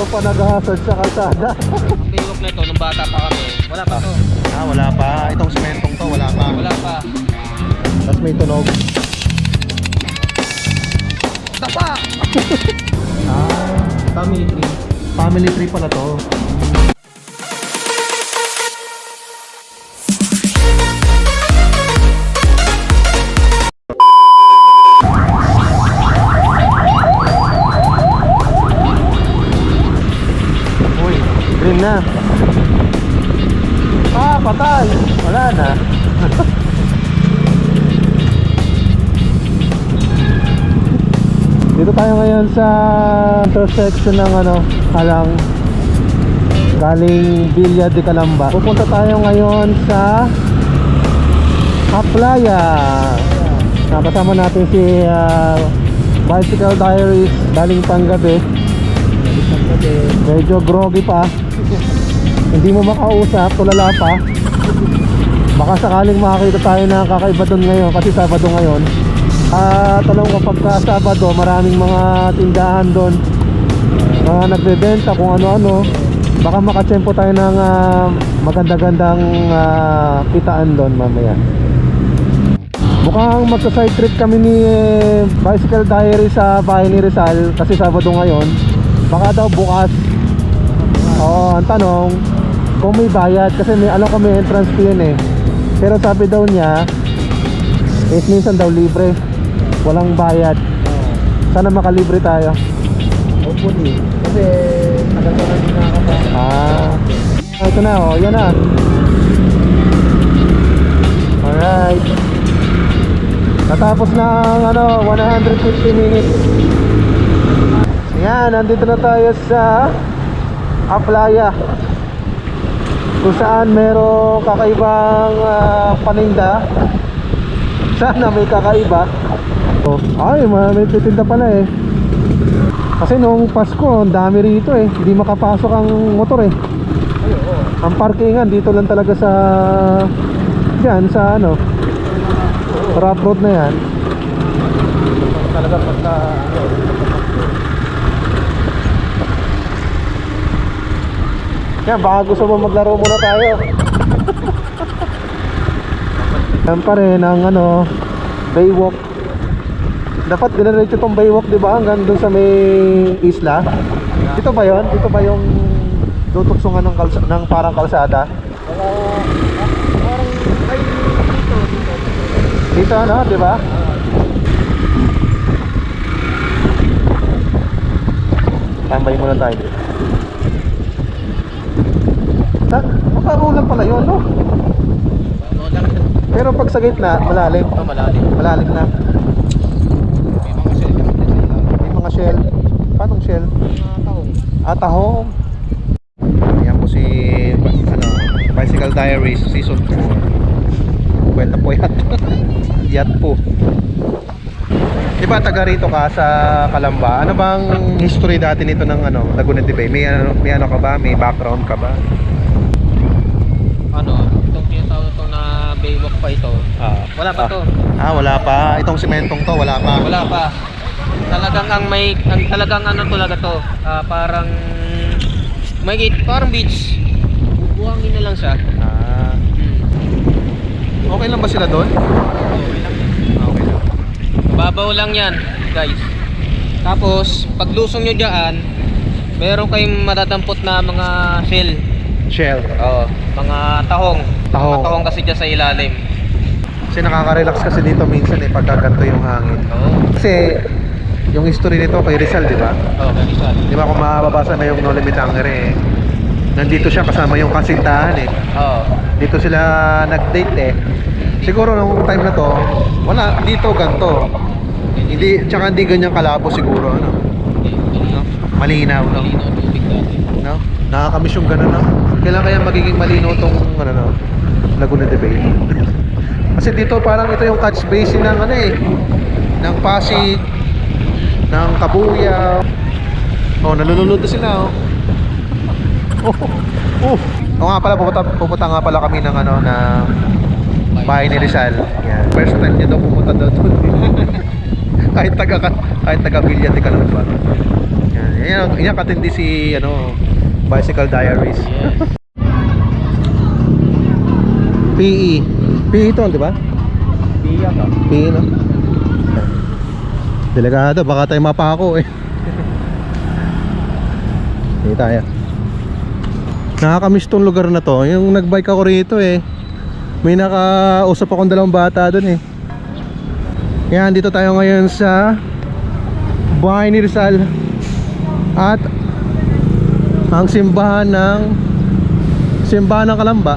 Ito pa nag-hazard sa kalsada. Baywalk na ito, nung bata pa kami. Wala pa to. ah, wala pa. Itong sementong to, wala pa. Wala pa. Tapos may tunog. Tapa! Ah, Family tree. family tree pala to. Na. Ah, patay. Wala na. Dito tayo ngayon sa intersection ng ano, Halang galing Villa de Calamba. Pupunta tayo ngayon sa Aplaya. Nakasama natin si ah, Bicycle Diaries galing Panggabi. Medyo groggy pa. Hindi mo makausap, tulala pa. Baka sakaling makakita tayo ng kakaiba doon ngayon kasi Sabado ngayon. At alam ko pagka Sabado maraming mga tindahan doon. Mga nagbebenta kung ano-ano. Baka makatsempo tayo ng ah, maganda-gandang ah, kitaan doon mamaya. Mukhang magsa-side trip kami ni eh, Bicycle Diary sa bahay ni Rizal kasi Sabado ngayon. Baka daw bukas. Oo, ang tanong kung may bayad kasi may alam ko may entrance fee yun eh. Pero sabi daw niya is minsan daw libre. Walang bayad. Sana makalibre tayo. Hopefully. Kasi tagal ko na din nakakapa. Ah. Ito na oh, yan na. Alright. Natapos na ang ano, 150 minutes. Yan, nandito na tayo sa Aplaya. Kung saan merong kakaibang ah, paninda. Sana may kakaiba. Oh, ay, ma- may titinda pala eh. Kasi nung Pasko, ang dami rito eh. Hindi makapasok ang motor eh. Ang parkingan dito lang talaga sa Diyan sa ano Rough road na yan Talaga pagka... Yan baka gusto mo maglaro muna tayo Yan pa rin ang ano Baywalk Dapat diniretso tong Baywalk di ba hanggang doon sa may isla Dito ba yon? Dito ba yung tutugsungan ng, kalsa- ng parang kalsada? Parang ay dito, dito. Dito ano, di ba? Tambay muna tayo dito. Ta, makarulang pala yun, no? Pero pag sa gitna, malalim. Ito malalim. Malalim na. May mga shell ilalim. May mga shell. Paano shell? Ah, tahong. Yan po si ano, Bicycle Diaries Season 4. Kwenta po yat. yat po. Di ba taga rito ka sa Kalamba? Ano bang history dati nito ng ano, Laguna de Bay? May ano, may ano ka ba? May background ka ba? Ano, itong tinatawag ito na baywalk pa ito. Ah, Wala pa to. Ah, wala pa. Itong sementong to, wala pa. Wala pa. Talagang ang may ang talagang ano talaga to. ah, parang may parang beach. Bubuhangin na lang siya. Ah, Hmm. okay lang ba sila doon? Okay lang. Ah, Okay lang. Babaw lang yan, guys. Tapos, paglusong nyo dyan, meron kayong matatampot na mga shell. Shell. Oo, mga tahong. Tahong. Mga tahong kasi dyan sa ilalim. Kasi nakaka-relax kasi dito minsan eh pagka ganito yung hangin. Oo. Kasi yung history nito kay Rizal, di ba? Oo, kalisan. Di ba kung mababasa na yung No Limit Anger eh. Nandito siya kasama yung kasintahan eh. Oo. Dito sila nag-date eh. Siguro nung time na to, wala dito ganto. Hindi tsaka hindi ganyan kalabo siguro ano. No? Malinaw no. No? Nakakamiss yung ganun no. Kailan kaya magiging malinaw tong ano no? Laguna de Bay. Kasi dito parang ito yung catch basin ng ano eh ng Pasig ng Kabuya. Oh, nalulunod na sila oh. Oh. oh. Oo nga pala pupunta, pupunta nga pala kami ng ano na bahay ni Rizal. Yan. First time niya daw pumunta daw doon. kahit taga kahit taga Villa de Calamba. Yan. Yan, yan katindi si ano, Bicycle Diaries. PE. PE ito, di ba? Iya ka. PE, no? Delikado, baka tayo mapako eh. Hindi tayo. Nakakamiss tong lugar na to. Yung nagbike ako rito eh. May nakausap akong dalawang bata doon eh. Yan, dito tayo ngayon sa Bahay ni Rizal At Ang simbahan ng Simbahan ng Kalamba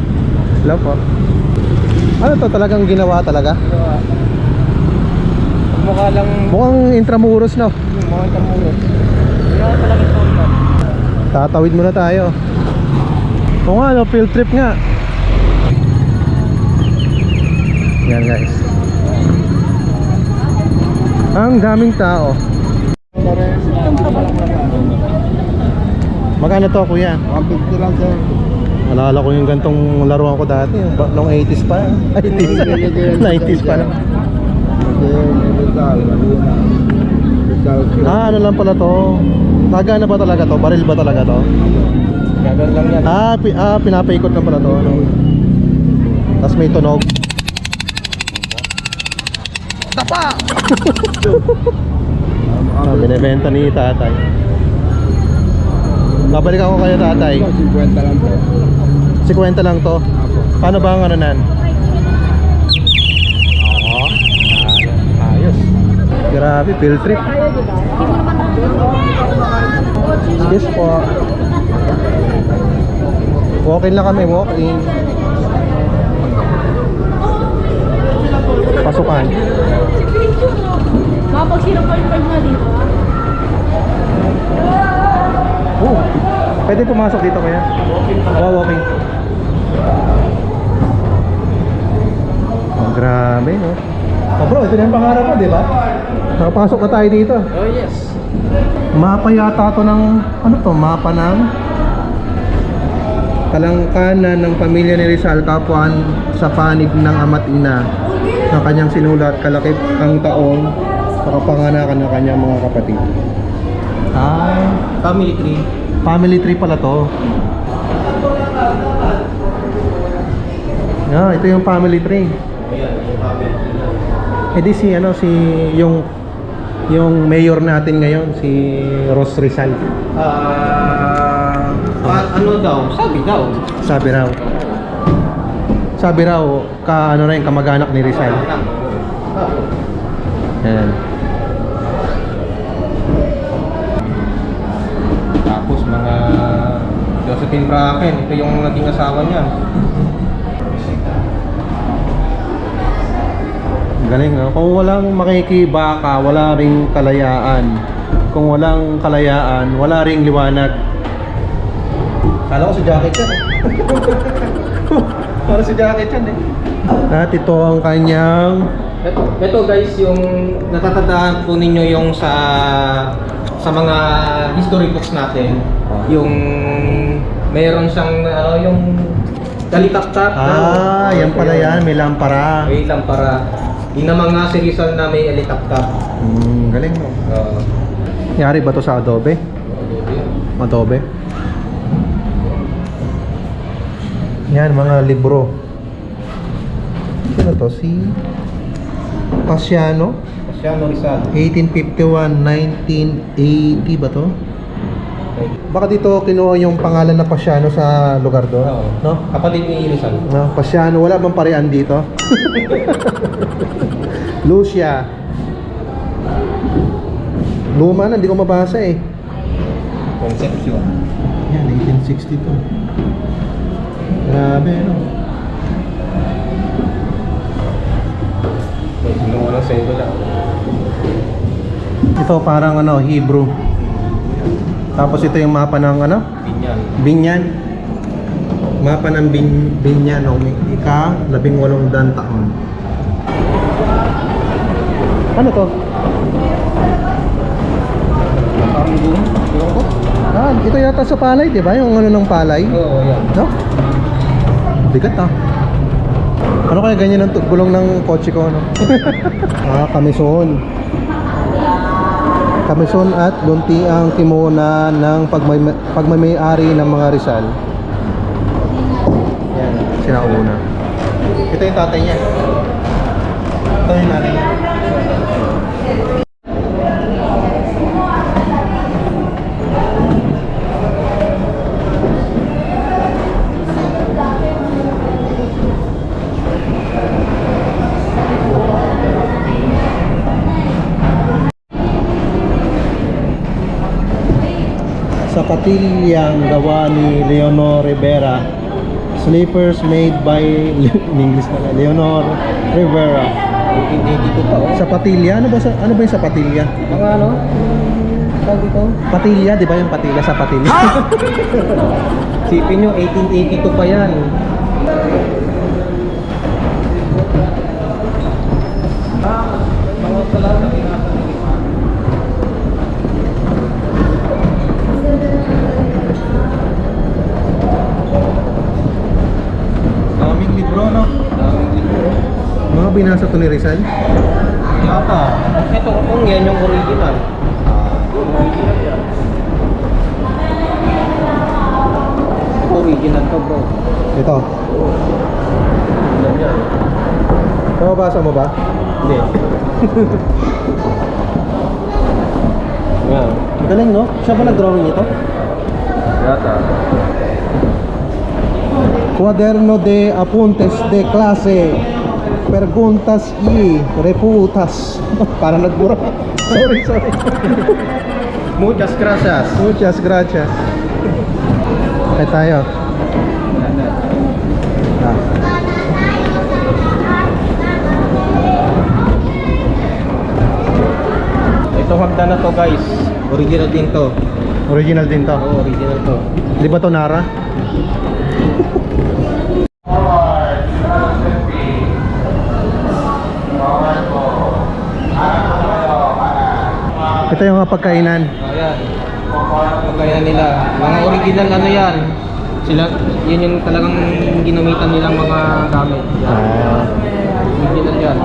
Hello po Ano to talagang ginawa talaga? Mukha lang Mukhang intramuros no mga kamulot. Kaya talaga ito. Tatawid muna tayo Oo nga no, field trip nga Yan guys Ang daming tao Magkano to kuya? 150 lang sir. Alala ko yung gantong laruan ko dati Noong 80s pa 80s 90s pa lang Ah ano lang pala to Taga na ba talaga to? Baril ba talaga to? Gagan lang yan. Ah, pi- ah pinapaikot lang pala to ano? Tapos may tunog Tapa! ah, binibenta ni tatay. Babalik ako kayo tatay. 50 lang po. 50 lang to? Paano ba ang ano nan? Oo Ayos. Grabe, field trip. Yes po. Walk-in lang kami, walk-in Pasukan Kapag 0.5 na dito, ah. Oh, pwede pumasok dito kaya? Oh, walking. Oh, grabe, no? Oh, bro, ito na yung pangarap ko, di ba? Nakapasok na tayo dito. Oh yes. Mapa yata to ng, ano to, mapa ng kalangkanan ng pamilya ni Rizal Kapuan sa panig ng ama't ina na kanyang sinulat kalakip ang taon sa kapanganakan ng kanyang mga kapatid. Ah, Family tree. Family tree pala to. Ah, ito yung family tree. Ayan, yung family tree. Eh di si ano si yung yung mayor natin ngayon si Ros Rizal. Ah, ah, ano daw? Sabi daw. Sabi raw. Sabi raw ka ano rin kamag-anak ni Rizal. Yan. Tapos mga Josephine Bracken, ito yung naging asawa niya. Galing no? Kung walang makikibaka, wala ring kalayaan. Kung walang kalayaan, wala ring liwanag. Kala ko si jacket yan eh. Para si jacket yan eh. At ito ang kanyang Ito, ito guys, yung natatandaan po ninyo yung sa sa mga history books natin, yung mayroon siyang ano, yung kalitap-tap. Ah, yan pala yan, may lampara. May lang para yun ang mga si Rizal na may alitap-tap. Hmm, galing no. Uh, Yari ba to sa adobe? Adobe. Yan, mga libro. Sino to? Si Pasiano? Pasiano Rizal. 1851, 1980 ba to? Baka dito kinuha yung pangalan na Pasiano sa lugar doon, Oo. no? Kapatid ni Rizal. No, Pasiano, wala bang parean dito? Lucia. Luma na, hindi ko mabasa eh. Concepcion. Yan, 1862. Grabe, no? Ano sa ito lang. Ito parang ano, Hebrew. Tapos ito yung mapa ng ano? Binyan. Binyan. Mapa ng bin, Binyan noong ika, labing walong dan taon. Ano to? Parang ko. Ah, ito yata sa palay, di ba? Yung ano ng palay? Oo, yan. No? Bigat ah. Ano kaya ganyan ang gulong ng kotse ko, no? ah, kamisyon. Kamisyon at luntiang kimona ng pagmay pagmamayari ng mga Rizal. Yan, sinauna. Ito yung tatay niya. Ito yung nanay niya. Sa katilyang gawa ni Leonor Rivera sleepers made by in English na lang, Leonor Rivera Hindi dito pa oh. sa patilya ano ba sa, ano ba yung sa patilya Mga ano? Tawag dito? patilya di ba yung patilya sa patilya Sipin nyo, 1882 pa yan. Daming libro no Daming libro. mga binasa to ni Rizal Yata. Ito kung yan yung original. Ito original to bro. ito Yan yan. mababasa mo ba? Hindi. Yan. Ang galing no? siya ba nag-drawing ito? Yata. Cuaderno de apuntes de clase Perguntas y reputas Para nagbura Sorry, sorry Muchas gracias. Muchas gracias Kaya tayo ah. Ito na to guys. Original din to. Original din to Oo, original to. Di ba to Nara? Ito yung mga pagkainan Ayan. Pagkaya nila. Mga original ano yan. Sila, yun yung talagang ginamitan nilang mga gamit. Ah. Original yan.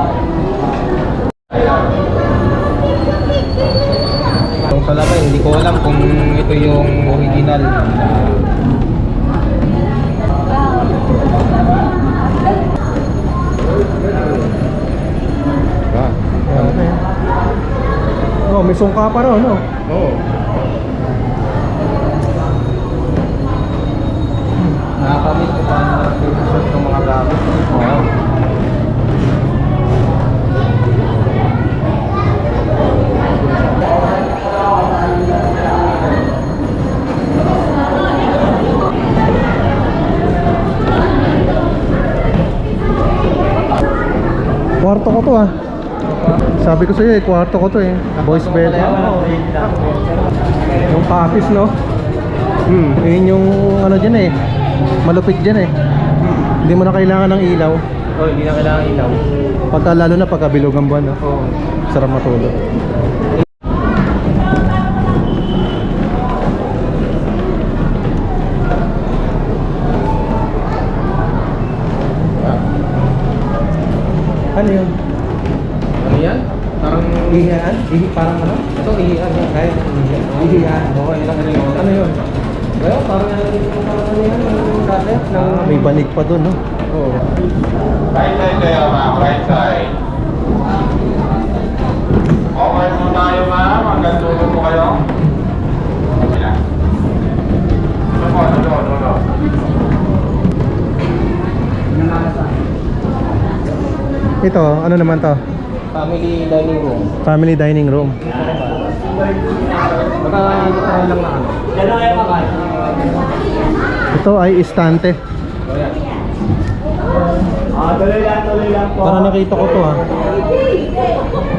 Yung salamin, hindi ko alam kung ito yung original. Oh, may sungka pa rin, no? Oo. Nakakamiss ko paano nag-research ng mga gamit. Oo. Kwarto ko to ah. Sabi ko sa iyo eh, kwarto ko to eh. Boys bed. Yung papis no? Hmm, yun yung ano dyan eh. Malupit dyan eh. Hindi mo na kailangan ng ilaw. Oh, hindi na kailangan ilaw. Pagka lalo na pagka bilog ang buwan. No? Oo. Sarap matulog. Ihi, parang ano? Ito, ihihan yan. Kahit ihihan. Oo, yun lang ano yun. Ano yun? Well, parang ano dito parang ano yan, yung dati. ng- Ah, may banig pa dun, no? Oo. Right side kayo, ma'am. Right side. Okay po tayo, ma'am. Hanggang dulo po kayo. Po, dulo, dulo. Ito, ano naman to? Family dining room. Family dining room. Baka ano lang na ano. Ito ay istante. O yan. Para nakita ko to ah.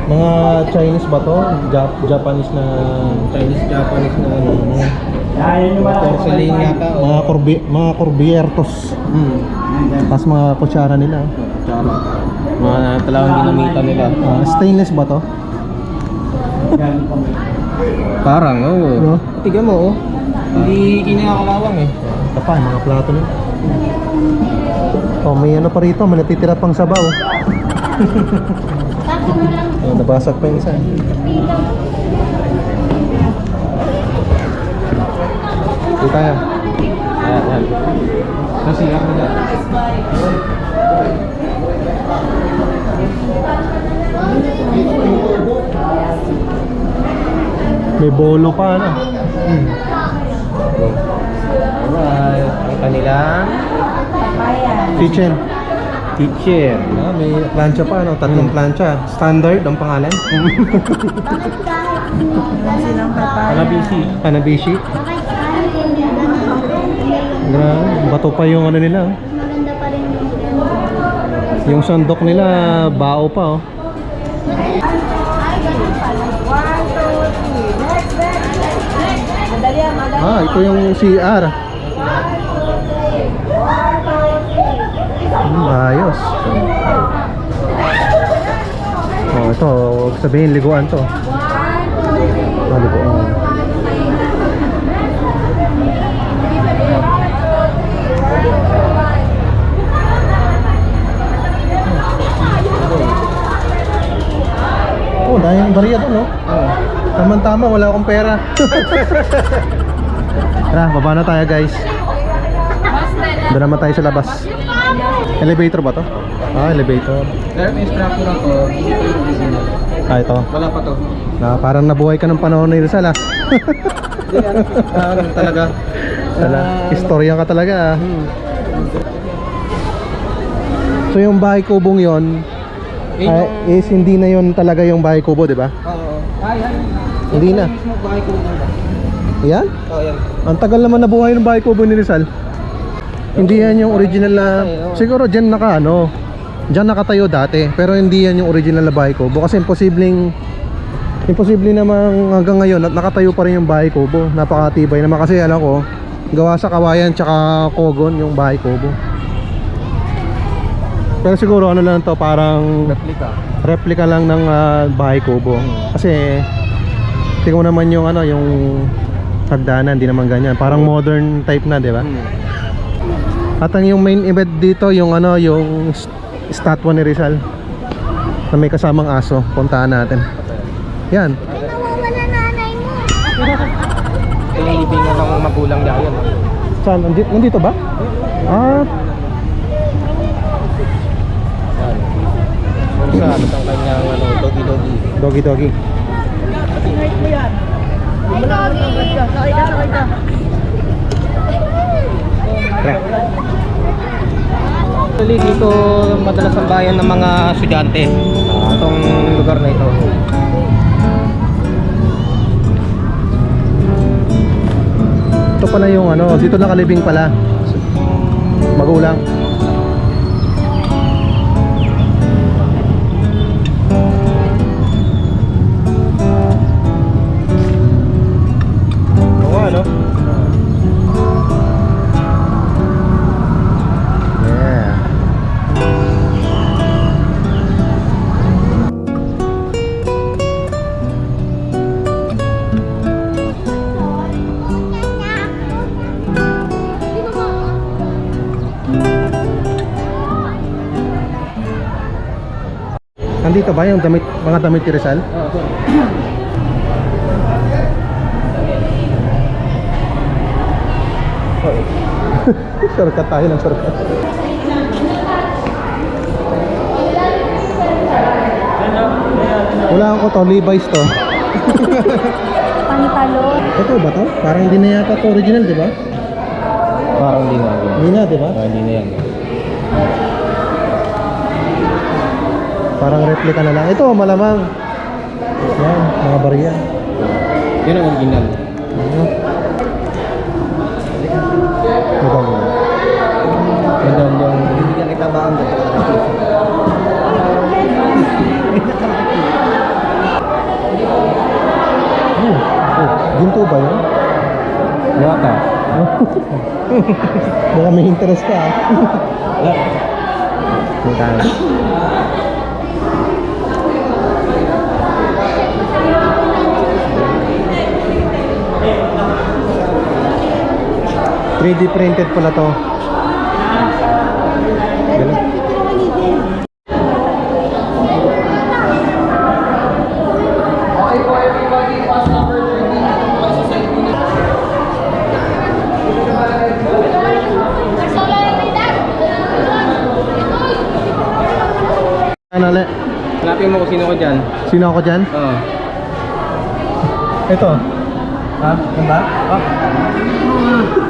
Mga Chinese ba to? Jap- Japanese na Chinese, Japanese na ano. mga Porcelain yata. o- mga kurbi mga kurbiertos. Hmm. Tapos mga kutsara nila. Tama. Mga talagang ginamitan nila. Ah, stainless ba to? Parang, oo. Oh. No? Tiga mo, oh. Ah. Hindi kinakalawang eh. Ito pa, mga plato na. Oh, may ano pa rito, may natitira pang sabaw. oh, nabasag pa yung isa. Dito tayo. Ayan, ayan. Kasi ako May bolo pa, ano? Alright. Ang kanilang Kitchen. kitchen. Ah, may plancha pa, ano? Tatlong plancha. Standard ang pangalan. Hanabishi. Hanabishi. Grabe, bato pa yung ano nila. oh. Maganda pa rin yung Yung sandok nila, bao pa, oh. Madali ito yung CR. Hmm, ayos. Oh, ito, huwag sabihin liguan to. Ah, liguan. Oh, dahil yung bariya doon, no? Oh. Tama-tama, wala akong pera. Tara, baba na tayo guys. Doon naman tayo sa labas. Elevator ba to? Ah, elevator. Pero may structure na to. Ah, ito. Wala pa to. Na, parang nabuhay ka ng panahon ni Rizal ah. Hindi, ano, talaga. Tala, istorya ka talaga ah. So yung bahay kubong yon ay, is hindi na yon talaga yung bahay kubo, di ba? Oo. Ay, ay. Hindi na. Mismo bahay ko muna. Yan? Oh, yan. Ang tagal naman nabuhay ng bahay kubo ni Rizal. Hindi yan yung original na siguro diyan naka ano. Diyan nakatayo dati, pero hindi yan yung original na bahay kubo kasi imposibleng imposible namang hanggang ngayon at nakatayo pa rin yung bahay kubo. Napakatibay naman kasi alam ko gawa sa kawayan tsaka kogon yung bahay kubo. Pero siguro ano lang to parang Replica. replica lang ng ah, bahay kubo. Kasi tingnan mo naman yung ano yung hagdanan, hindi naman ganyan. Parang modern type na, di ba? Hmm. At ang yung main event dito yung ano yung statwa ni Rizal na may kasamang aso. Puntahan natin. Yan. Nawawala nanay mo. Ililibing na ng magulang niya yun. Saan? Nandito, nandito ba? Ah, Yan. Yung sa ano ang kanyang ano, doggy doggy. doggy Ay, doggy. Sakay ka, sakay ka. Tara. Actually, dito madalas ang bayan ng mga estudyante. Itong lugar na ito. Ito pala yung ano, dito nakalibing pala. Magulang. Nandito ba yung damit, mga damit ni Rizal? shortcut tayo ng shortcut. Wala ko to, Levi's to. Pantalon. Ito ba to? Parang hindi na yata to original, di ba? Parang hindi na. Hindi na, di ba? Ah, hindi na yan. Parang replica na lang. Ito, malamang. Yan, mga bariya. Yan ang original. Ano? Ito mo. Yung hindi ka nagtabaan doon. Hmm. Oh, ginto ba yun? Yata. Baka may interest ka ah. Magkano? ah. 3D printed pala to. Ganun. Ano ulit? Hanapin mo kung sino ko dyan. Sino ako dyan? Oo. Ito. Ha? Ganda? Ah.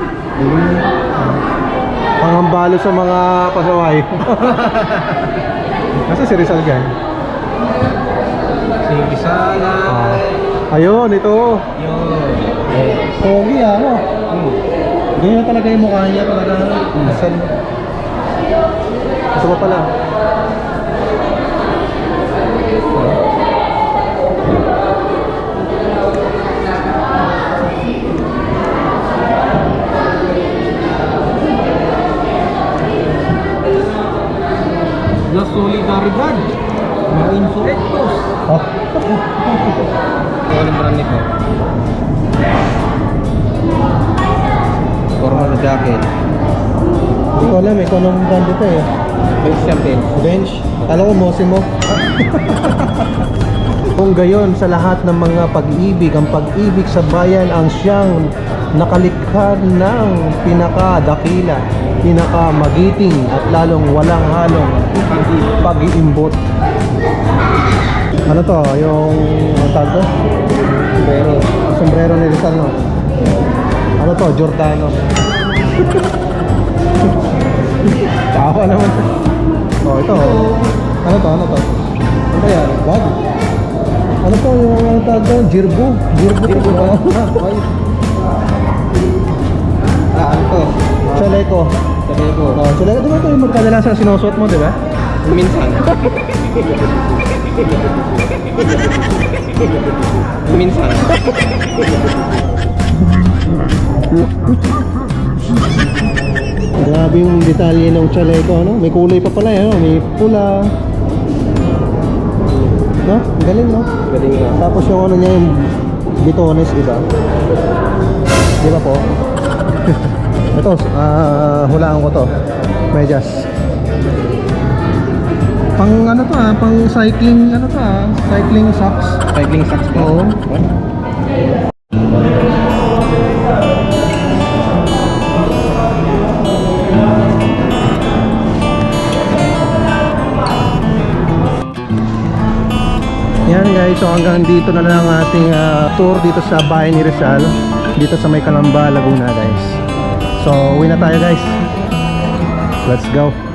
Pangambalo sa mga pasaway. Nasa si Rizal dyan? Sige sana. Ah. Ayun, ito. Yun. Pogi ah, ano? Hmm. Ganyan talaga yung mukha niya talaga. Asal. Ito pa pala. La Alam ko, Mosimo. Kung gayon sa lahat ng mga pag-ibig, ang pag-ibig sa bayan ang siyang nakalikha ng pinakadakila, pinakamagiting at lalong walang halong pag-iimbot. Ano to? Yung tawag to? Sombrero. Sombrero ni Rizal, no? Ano to? Giordano. Tawa naman. Oh, ito. Ano to? Ano to? Ano ba yan? Bag? Ano to yung ano tawag doon? Jirbo? Jirbo to ba? Ah, ano to? Chaleco. Ko. Oh, chaleco. Di ba ito yung magkadalasan sinusuot mo, di ba? Minsan. Minsan. Grabe yung detalye ng chaleco, ano? May kulay pa pala, ano? May pula. No? Ang Galing, no? Galing nga. Tapos yung ano niya, yung bitones, iba. Di ba po? Ito, ah, hulaan ko to. Medyas. Pang ano to ah, pang cycling ano to ah, cycling socks. Cycling socks po. Oo. So hanggang dito na lang ang ating ah, tour dito sa bahay ni Rizal dito sa May Kalamba, Laguna guys. So, uwi na tayo guys. Let's go.